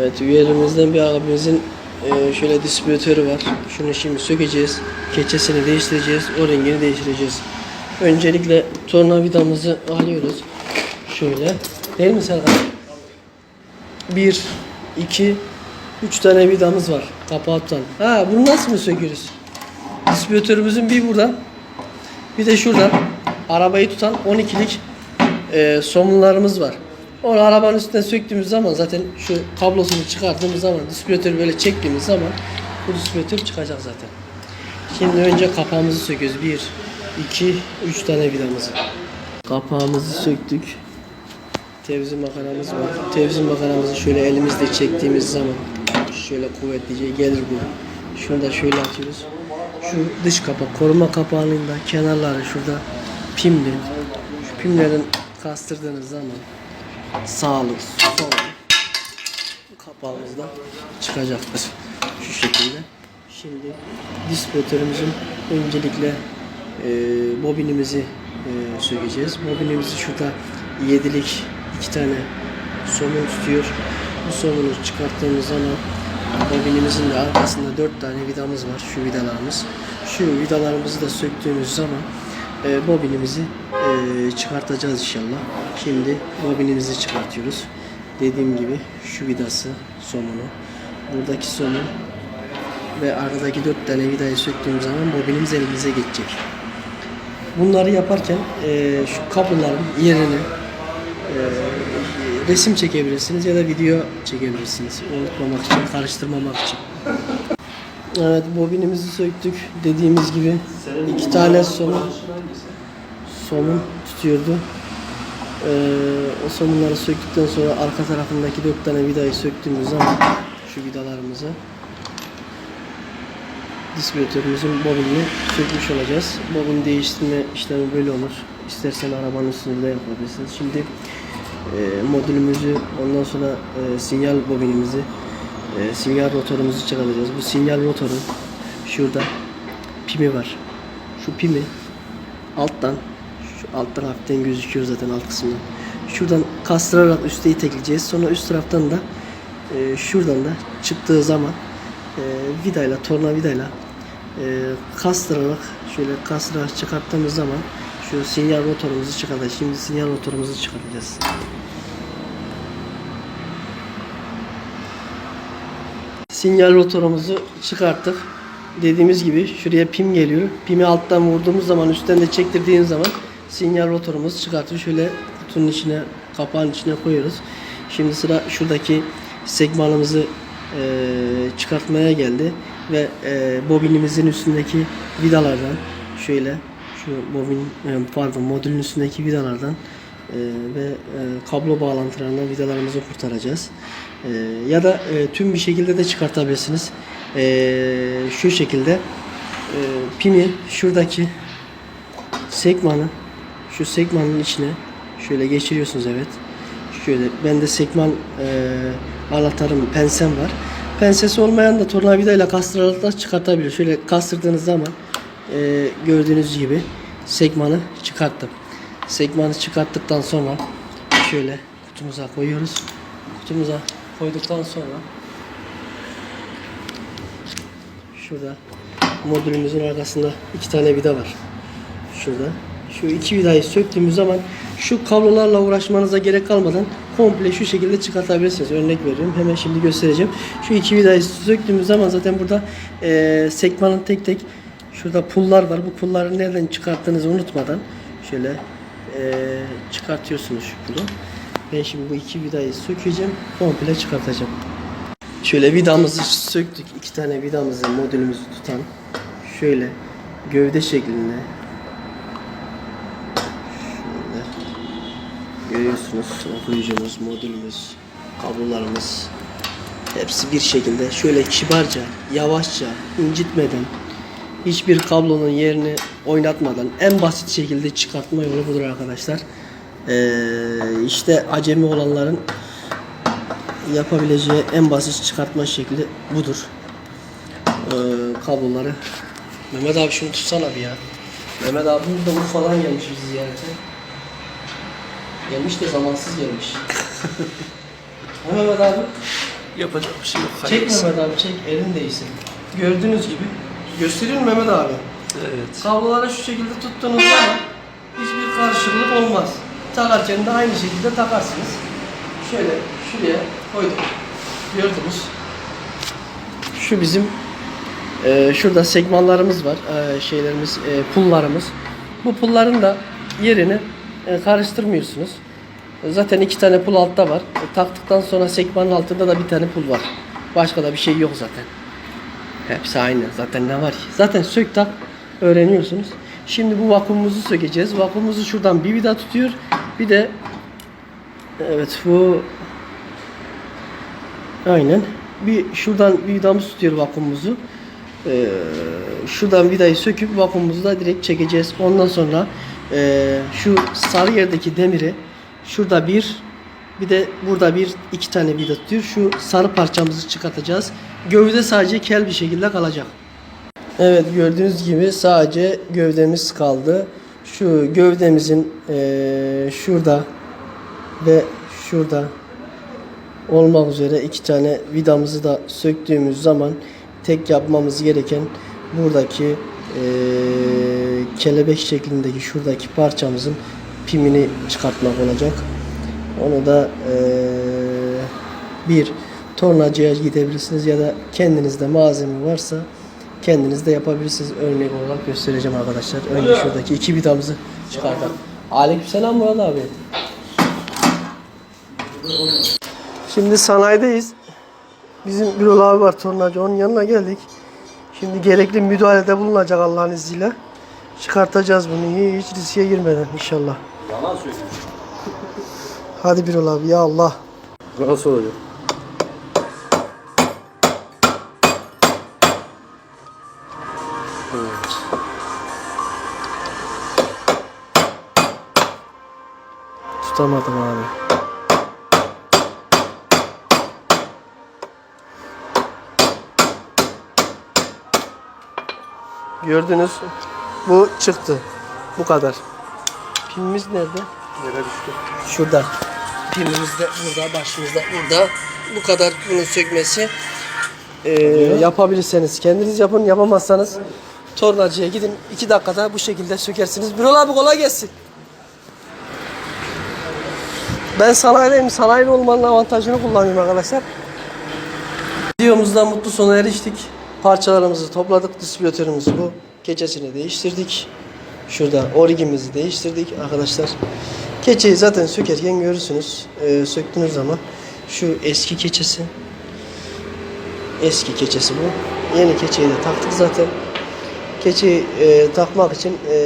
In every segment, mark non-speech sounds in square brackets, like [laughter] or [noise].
Evet üyelerimizden bir abimizin e, şöyle distribütörü var. Şunu şimdi sökeceğiz. Keçesini değiştireceğiz. O rengini değiştireceğiz. Öncelikle tornavidamızı alıyoruz. Şöyle. Değil mi Serkan? Bir, iki, üç tane vidamız var. Kapağı tutan. Ha bunu nasıl mı söküyoruz? Distribütörümüzün bir buradan bir de şuradan arabayı tutan 12'lik e, somunlarımız var. Onu arabanın üstüne söktüğümüz zaman zaten şu kablosunu çıkarttığımız zaman distribütörü böyle çektiğimiz zaman bu distribütör çıkacak zaten. Şimdi önce kapağımızı söküyoruz. 1, 2, 3 tane vidamızı. Kapağımızı söktük. Tevzi makinamız var. Tevzi makinamızı şöyle elimizle çektiğimiz zaman şöyle kuvvetlice gelir bu. Şunu da şöyle atıyoruz. Şu dış kapak, koruma kapağının da kenarları şurada pimli. Şu pimlerin kastırdığınız zaman sağlık, sol kapağımız da çıkacaktır. Şu şekilde. Şimdi distribütörümüzün öncelikle e, bobinimizi e, sökeceğiz. Bobinimizi şurada yedilik iki tane somun tutuyor. Bu somunu çıkarttığımız zaman bobinimizin de arkasında dört tane vidamız var. Şu vidalarımız. Şu vidalarımızı da söktüğümüz zaman e, bobinimizi e, çıkartacağız inşallah. Şimdi bobinimizi çıkartıyoruz. Dediğim gibi şu vidası somunu. Buradaki somun ve aradaki dört tane vidayı söktüğüm zaman bobinimiz elimize geçecek. Bunları yaparken e, şu kabloların yerini e, resim çekebilirsiniz ya da video çekebilirsiniz. Unutmamak için, karıştırmamak için. Evet, bobinimizi söktük. Dediğimiz gibi iki tane somun somun tutuyordu. Ee, o somunları söktükten sonra arka tarafındaki dört tane vidayı söktüğümüz zaman şu vidalarımızı distribütörümüzün bobinini sökmüş olacağız. Bobin değiştirme işlemi böyle olur. İstersen arabanın üstünde de yapabilirsiniz. Şimdi e, modülümüzü ondan sonra e, sinyal bobinimizi e, sinyal rotorumuzu çıkaracağız. Bu sinyal rotorun şurada pimi var. Şu pimi alttan şu alttan hafiften gözüküyor zaten alt kısmında. Şuradan kastırarak üste itekleyeceğiz. Sonra üst taraftan da e, şuradan da çıktığı zaman e, vidayla, tornavidayla e, kastırarak şöyle kastırarak çıkarttığımız zaman şu sinyal rotorumuzu çıkartacağız. Şimdi sinyal rotorumuzu çıkartacağız. Sinyal rotorumuzu çıkarttık. Dediğimiz gibi şuraya pim geliyor. Pimi alttan vurduğumuz zaman üstten de çektirdiğimiz zaman sinyal rotorumuz çıkartıyor. Şöyle kutunun içine, kapağın içine koyuyoruz. Şimdi sıra şuradaki segmanımızı e, çıkartmaya geldi ve e, bobinimizin üstündeki vidalardan şöyle şu bobin e, pardon modülün üstündeki vidalardan e, ve e, kablo bağlantılarından vidalarımızı kurtaracağız. E, ya da e, tüm bir şekilde de çıkartabilirsiniz. E, şu şekilde e, pimi şuradaki sekmanı şu sekmanın içine şöyle geçiriyorsunuz evet. Şöyle bende sekman e, anahtarım pensem var. Pensesi olmayan da tornavidayla kastırarak da çıkartabilir. Şöyle kastırdığınız zaman e, gördüğünüz gibi sekmanı çıkarttım. Sekmanı çıkarttıktan sonra şöyle kutumuza koyuyoruz. Kutumuza koyduktan sonra şurada modülümüzün arkasında iki tane vida var. Şurada. Şu iki vidayı söktüğümüz zaman şu kablolarla uğraşmanıza gerek kalmadan komple şu şekilde çıkartabilirsiniz. Örnek veriyorum. Hemen şimdi göstereceğim. Şu iki vidayı söktüğümüz zaman zaten burada eee sekmanın tek tek şurada pullar var. Bu pulları nereden çıkarttığınızı unutmadan şöyle eee, çıkartıyorsunuz şu pulu. Ben şimdi bu iki vidayı sökeceğim. Komple çıkartacağım. Şöyle vidamızı söktük. iki tane vidamızı modülümüzü tutan şöyle gövde şeklinde şöyle görüyorsunuz okuyucumuz, modülümüz, kablolarımız hepsi bir şekilde şöyle kibarca, yavaşça, incitmeden hiçbir kablonun yerini oynatmadan en basit şekilde çıkartma yolu budur arkadaşlar. Ee, işte acemi olanların yapabileceği en basit çıkartma şekli budur. Ee, kabloları. Mehmet abi şunu tutsana bir ya. Mehmet abi da bu falan gelmiş bizi ziyarete. Gelmiş de zamansız gelmiş. ha [laughs] Mehmet abi. Yapacak bir şey yok. Çek hayırlısı. Mehmet abi çek elin değsin. Gördüğünüz gibi. Gösteriyor mu Mehmet abi? Evet. Kabloları şu şekilde tuttuğunuz zaman hiçbir karışıklık olmaz. Takarken de aynı şekilde takarsınız. Şöyle şuraya koyduk. Gördünüz. Şu bizim e, şurada segmanlarımız var. E, şeylerimiz, e, pullarımız. Bu pulların da yerini karıştırmıyorsunuz. Zaten iki tane pul altta var. E, taktıktan sonra segmanın altında da bir tane pul var. Başka da bir şey yok zaten. Hepsi aynı. Zaten ne var ki? Zaten sök tak öğreniyorsunuz. Şimdi bu vakumumuzu sökeceğiz. Vakumumuzu şuradan bir vida tutuyor. Bir de evet bu aynen bir şuradan bir vidamız tutuyor vakumumuzu. Ee, şuradan vidayı söküp vakumumuzu da direkt çekeceğiz. Ondan sonra ee, şu sarı yerdeki demiri şurada bir bir de burada bir iki tane vida tutuyor. Şu sarı parçamızı çıkartacağız. Gövde sadece kel bir şekilde kalacak. Evet gördüğünüz gibi sadece gövdemiz kaldı. Şu gövdemizin eee, şurada ve şurada olmak üzere iki tane vidamızı da söktüğümüz zaman tek yapmamız gereken buradaki eee, kelebek şeklindeki şuradaki parçamızın pimini çıkartmak olacak. Onu da eee, bir tornacıya gidebilirsiniz ya da kendinizde malzeme varsa kendiniz de yapabilirsiniz. Örnek olarak göstereceğim arkadaşlar. Önce şuradaki iki vidamızı çıkartalım. Aleykümselam Murat abi. Şimdi sanayideyiz. Bizim Birol abi var tornacı. Onun yanına geldik. Şimdi gerekli müdahalede bulunacak Allah'ın izniyle. Çıkartacağız bunu hiç riske girmeden inşallah. Yalan söylüyorsun. Hadi Birol abi ya Allah. Nasıl olacak? Tutamadım abi. Gördünüz. Bu çıktı. Bu kadar. Pilimiz nerede? Yere düştü. Şurada. Pilimiz de burada, başımızda burada. Bu kadar bunun sökmesi. Ee, yapabilirseniz kendiniz yapın, yapamazsanız tornacıya gidin. iki dakikada bu şekilde sökersiniz. Birol abi kolay gelsin. Ben sanayideyim. Sanayide olmanın avantajını kullanıyorum arkadaşlar. Videomuzdan mutlu sona eriştik. Parçalarımızı topladık. Distribütörümüz bu. Keçesini değiştirdik. Şurada origimizi değiştirdik arkadaşlar. Keçeyi zaten sökerken görürsünüz. Ee, söktüğünüz zaman şu eski keçesi. Eski keçesi bu. Yeni keçeyi de taktık zaten. Keçeyi e, takmak için e,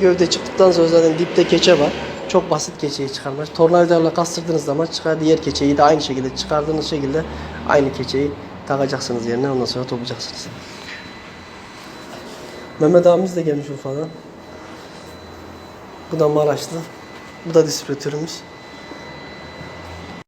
gövde çıktıktan sonra zaten dipte keçe var. Çok basit keçeyi çıkarmak. Tornavidayla kastırdığınız zaman çıkar. Diğer keçeyi de aynı şekilde çıkardığınız şekilde aynı keçeyi takacaksınız yerine. Ondan sonra toplayacaksınız. Mehmet abimiz de gelmiş Urfa'dan. Bu da Maraşlı. Bu da distribütörümüz.